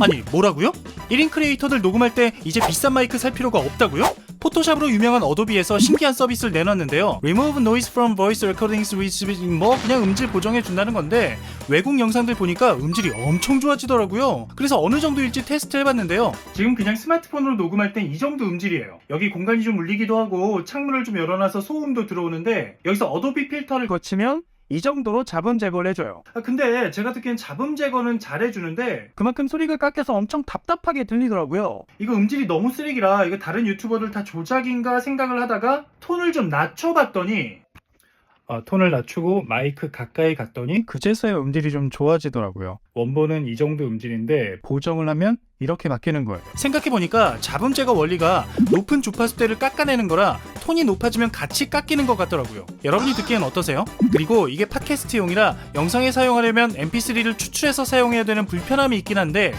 아니 뭐라고요? 1인 크리에이터들 녹음할 때 이제 비싼 마이크 살 필요가 없다고요? 포토샵으로 유명한 어도비에서 신기한 서비스를 내놨는데요. Remove noise from voice recordings with 뭐 그냥 음질 보정해 준다는 건데 외국 영상들 보니까 음질이 엄청 좋아지더라고요. 그래서 어느 정도일지 테스트 해봤는데요. 지금 그냥 스마트폰으로 녹음할 땐 이 정도 음질이에요. 여기 공간이 좀 울리기도 하고 창문을 좀 열어놔서 소음도 들어오는데 여기서 어도비 필터를 거치면 이 정도로 잡음 제거를 해줘요. 아, 근데 제가 듣기엔 잡음 제거는 잘해주는데 그만큼 소리가 깎여서 엄청 답답하게 들리더라고요. 이거 음질이 너무 쓰레기라 이거 다른 유튜버들 다 조작인가 생각을 하다가 톤을 좀 낮춰봤더니 어, 톤을 낮추고 마이크 가까이 갔더니 그제서야 음질이 좀 좋아지더라고요. 원본은 이 정도 음질인데 보정을 하면 이렇게 바뀌는 거예요. 생각해보니까 잡음 제거 원리가 높은 주파수대를 깎아내는 거라 톤이 높아지면 같이 깎이는 것 같더라고요. 여러분이 듣기엔 어떠세요? 그리고 이게 팟캐스트용이라 영상에 사용하려면 mp3를 추출해서 사용해야 되는 불편함이 있긴 한데